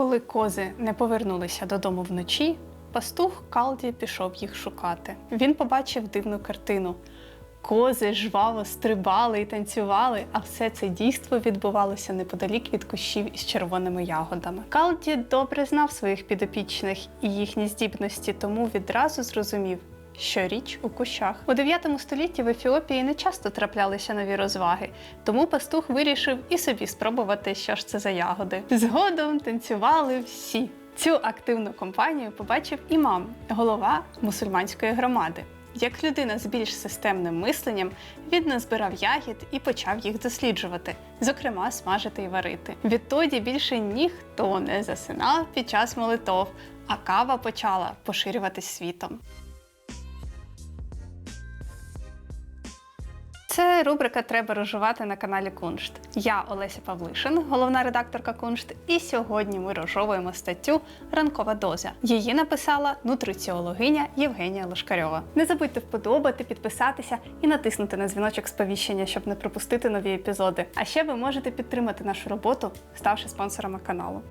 Коли кози не повернулися додому вночі, пастух Калді пішов їх шукати. Він побачив дивну картину. Кози жваво стрибали і танцювали, а все це дійство відбувалося неподалік від кущів із червоними ягодами. Калді добре знав своїх підопічних і їхні здібності, тому відразу зрозумів, що річ у кущах. У 9 столітті в Ефіопії не часто траплялися нові розваги, тому пастух вирішив і собі спробувати, що ж це за ягоди. Згодом танцювали всі. Цю активну компанію побачив імам, голова мусульманської громади. Як людина з більш системним мисленням, він назбирав ягід і почав їх досліджувати, зокрема смажити і варити. Відтоді більше ніхто не засинав під час молитов, а кава почала поширюватись світом. Це рубрика Треба розжувати на каналі Куншт. Я Олеся Павлишин, головна редакторка Куншт, і сьогодні ми розжовуємо статтю Ранкова доза. Її написала нутриціологиня Євгенія Лошкарьова. Не забудьте вподобати, підписатися і натиснути на дзвіночок сповіщення, щоб не пропустити нові епізоди. А ще ви можете підтримати нашу роботу, ставши спонсорами каналу.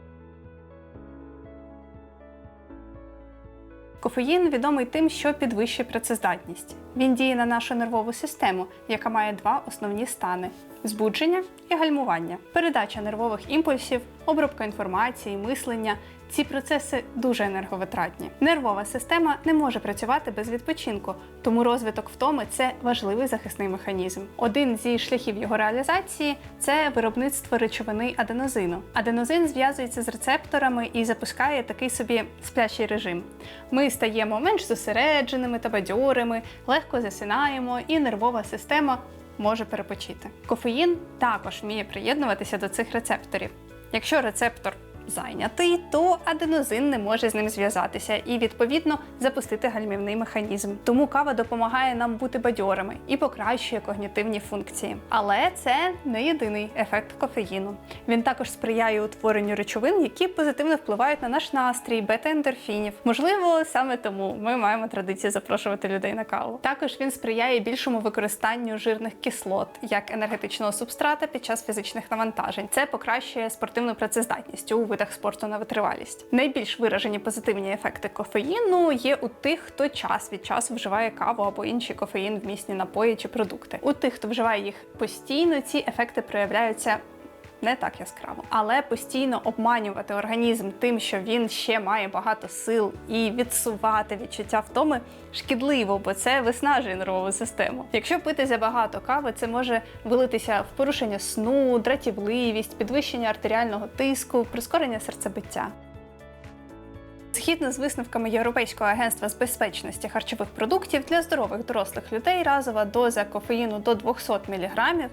Кофеїн відомий тим, що підвищує працездатність. Він діє на нашу нервову систему, яка має два основні стани: збудження і гальмування. Передача нервових імпульсів, обробка інформації, мислення. Ці процеси дуже енерговитратні. Нервова система не може працювати без відпочинку, тому розвиток втоми це важливий захисний механізм. Один зі шляхів його реалізації це виробництво речовини аденозину. Аденозин зв'язується з рецепторами і запускає такий собі сплячий режим. Ми стаємо менш зосередженими та бадьорими, легко засинаємо, і нервова система може перепочити. Кофеїн також вміє приєднуватися до цих рецепторів. Якщо рецептор зайнятий, то аденозин не може з ним зв'язатися і, відповідно, запустити гальмівний механізм. Тому кава допомагає нам бути бадьорими і покращує когнітивні функції. Але це не єдиний ефект кофеїну. Він також сприяє утворенню речовин, які позитивно впливають на наш настрій, бета-ендорфінів. Можливо, саме тому ми маємо традицію запрошувати людей на каву. Також він сприяє більшому використанню жирних кислот як енергетичного субстрата під час фізичних навантажень. Це покращує спортивну працездатність у видах спорту на витривалість. Найбільш виражені позитивні ефекти кофеїну є у тих, хто час від часу вживає каву або інші кофеїн вмісні напої чи продукти. У тих, хто вживає їх постійно, ці ефекти проявляються. Не так яскраво, але постійно обманювати організм тим, що він ще має багато сил, і відсувати відчуття втоми шкідливо, бо це виснажує нервову систему. Якщо пити забагато кави, це може вилитися в порушення сну, дратівливість, підвищення артеріального тиску, прискорення серцебиття. Згідно з висновками Європейського агентства з безпечності харчових продуктів для здорових дорослих людей разова доза кофеїну до 200 мг,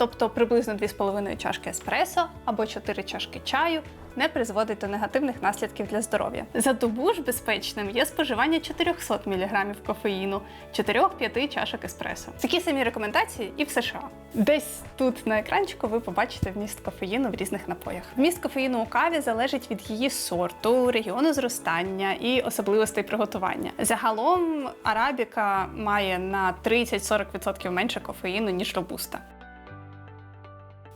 тобто приблизно 2,5 чашки еспресо або 4 чашки чаю, не призводить до негативних наслідків для здоров'я. За добу ж безпечним є споживання 400 мг кофеїну, 4-5 чашок еспресо. Такі самі рекомендації і в США. Десь тут на екранчику ви побачите вміст кофеїну в різних напоях. Вміст кофеїну у каві залежить від її сорту, регіону зростання і особливостей приготування. Загалом арабіка має на 30-40% менше кофеїну ніж робуста.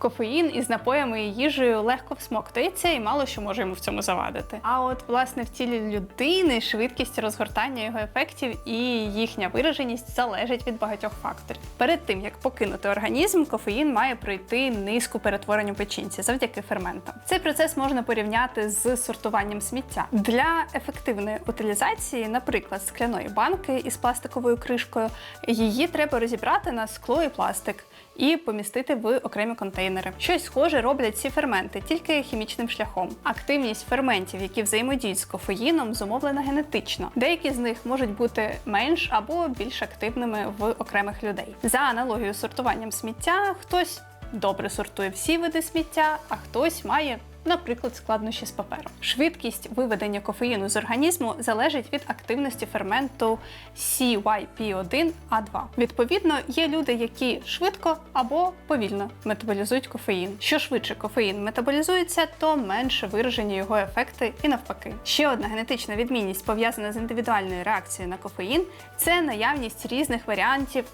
Кофеїн із напоями і їжею легко всмоктується і мало що може йому в цьому завадити. А от власне в тілі людини швидкість розгортання його ефектів і їхня вираженість залежить від багатьох факторів. Перед тим як покинути організм, кофеїн має пройти низку перетворень у печінці завдяки ферментам. Цей процес можна порівняти з сортуванням сміття для ефективної утилізації, наприклад, скляної банки із пластиковою кришкою. Її треба розібрати на скло і пластик і помістити в окремі контейнери. Щось схоже роблять ці ферменти, тільки хімічним шляхом. Активність ферментів, які взаємодіють з кофеїном, зумовлена генетично. Деякі з них можуть бути менш або більш активними в окремих людей. За аналогією з сортуванням сміття, хтось добре сортує всі види сміття, а хтось має наприклад, складнощі з папером. Швидкість виведення кофеїну з організму залежить від активності ферменту CYP1A2. Відповідно, є люди, які швидко або повільно метаболізують кофеїн. Що швидше кофеїн метаболізується, то менше виражені його ефекти і навпаки. Ще одна генетична відмінність пов'язана з індивідуальною реакцією на кофеїн це наявність різних варіантів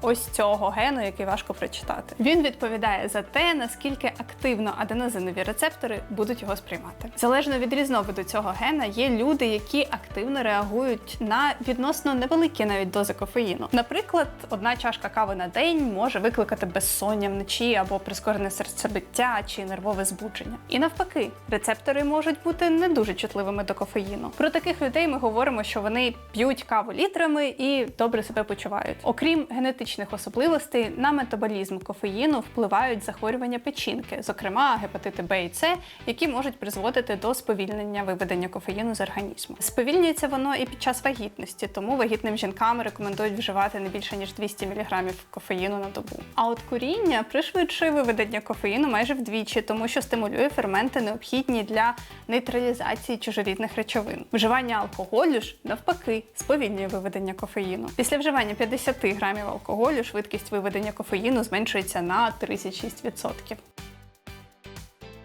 ось цього гену, який важко прочитати. Він відповідає за те, наскільки активно аденозинові рецептори будуть його сприймати. Залежно від різновиду цього гена, є люди, які активно реагують на відносно невеликі навіть дози кофеїну. Наприклад, одна чашка кави на день може викликати безсоння вночі або прискорене серцебиття чи нервове збудження. І навпаки, рецептори можуть бути не дуже чутливими до кофеїну. Про таких людей ми говоримо, що вони п'ють каву літрами і добре себе почувають. Окрім генетичних особливостей, на метаболізм кофеїну впливають захворювання печінки, зокрема гепатити Б і С, які можуть призводити до сповільнення виведення кофеїну з організму. Сповільнюється воно і під час вагітності, тому вагітним жінкам рекомендують вживати не більше ніж 200 мг кофеїну на добу. А от куріння пришвидшує виведення кофеїну майже вдвічі, тому що стимулює ферменти, необхідні для нейтралізації чужорідних речовин. Вживання алкоголю ж навпаки сповільнює виведення кофеїну. Після вживання 50 грамів алкоголю швидкість виведення кофеїну зменшується на 36%.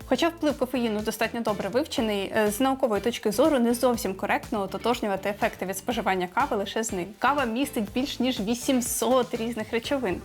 Хоча вплив кофеїну достатньо добре вивчений, е, з наукової точки зору не зовсім коректно ототожнювати ефекти від споживання кави лише з ним. Кава містить більш ніж 800 різних речовин.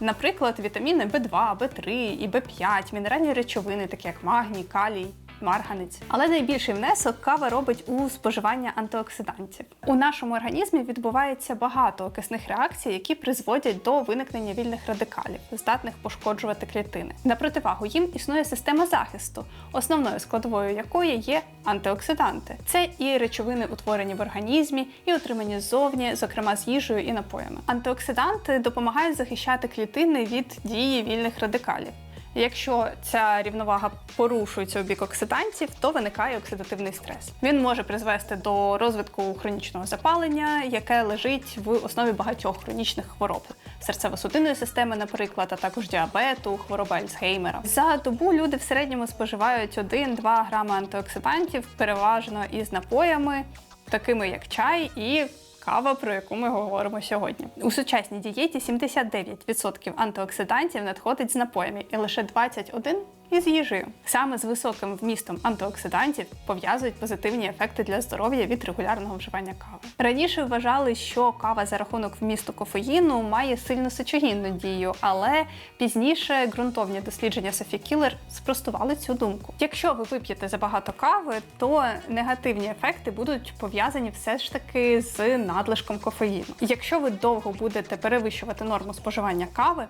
Наприклад, вітаміни В2, В3 і В5, мінеральні речовини, такі як магній, калій. Марганець, але найбільший внесок кава робить у споживання антиоксидантів. У нашому організмі відбувається багато окисних реакцій, які призводять до виникнення вільних радикалів, здатних пошкоджувати клітини. На противагу їм існує система захисту, основною складовою якої є антиоксиданти. Це і речовини, утворені в організмі, і отримані ззовні, зокрема з їжею і напоями. Антиоксиданти допомагають захищати клітини від дії вільних радикалів. Якщо ця рівновага порушується у бік оксидантів, то виникає оксидативний стрес. Він може призвести до розвитку хронічного запалення, яке лежить в основі багатьох хронічних хвороб серцево-судинної системи, наприклад, а також діабету, хвороби Альцгеймера. За добу люди в середньому споживають 1-2 грами антиоксидантів, переважно із напоями, такими як чай і кава, про яку ми говоримо сьогодні. У сучасній дієті 79% антиоксидантів надходить з напоями, і лише 21% із їжею. Саме з високим вмістом антиоксидантів пов'язують позитивні ефекти для здоров'я від регулярного вживання кави. Раніше вважали, що кава за рахунок вмісту кофеїну має сильно сечогінну дію, але пізніше ґрунтовні дослідження Софі Кілер спростували цю думку. Якщо ви вип'єте забагато кави, то негативні ефекти будуть пов'язані все ж таки з надлишком кофеїну. Якщо ви довго будете перевищувати норму споживання кави,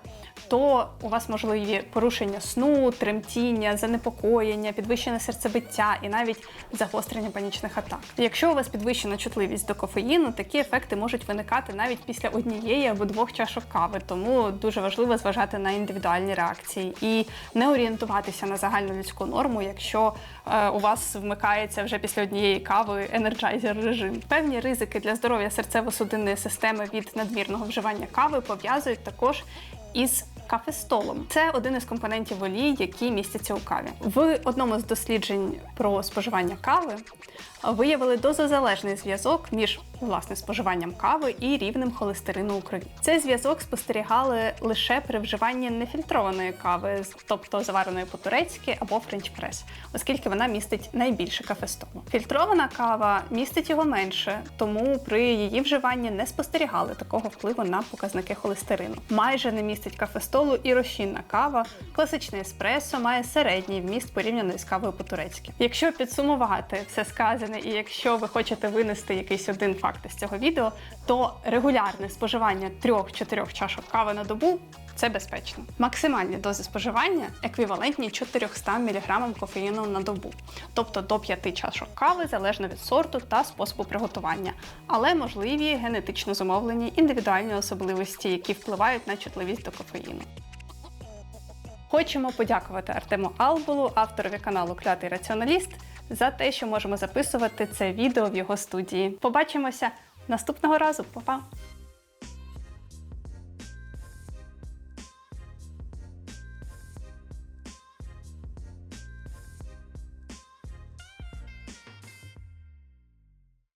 то у вас можливі порушення сну, тремтіння, занепокоєння, підвищене серцебиття і навіть загострення панічних атак. Якщо у вас підвищена чутливість до кофеїну, такі ефекти можуть виникати навіть після однієї або двох чашок кави, тому дуже важливо зважати на індивідуальні реакції і не орієнтуватися на загальну людську норму, якщо е, у вас вмикається вже після однієї кави енерджайзер режим. Певні ризики для здоров'я серцево-судинної системи від надмірного вживання кави пов'язують також із кафестолом. Це один із компонентів олії, які містяться у каві. В одному з досліджень про споживання кави виявили дозозалежний зв'язок між власне споживанням кави і рівнем холестерину у крові. Цей зв'язок спостерігали лише при вживанні нефільтрованої кави, тобто завареної по-турецьки або френч-прес, оскільки вона містить найбільше кафестолу. Фільтрована кава містить його менше, тому при її вживанні не спостерігали такого впливу на показники холестерину. Майже не містить кафестолу і розчинна кава. Класичний еспресо має середній вміст порівняно з кавою по-турецьки. Якщо підсумувати все сказане, і якщо ви хочете винести якийсь один факт із цього відео, то регулярне споживання 3-4 чашок кави на добу це безпечно. Максимальні дози споживання еквівалентні 400 мг кофеїну на добу, тобто до 5 чашок кави залежно від сорту та способу приготування, але можливі генетично зумовлені індивідуальні особливості, які впливають на чутливість до кофеїну. Хочемо подякувати Артему Албулу, авторові каналу Клятий Раціоналіст, за те, що можемо записувати це відео в його студії. Побачимося наступного разу, Па-па!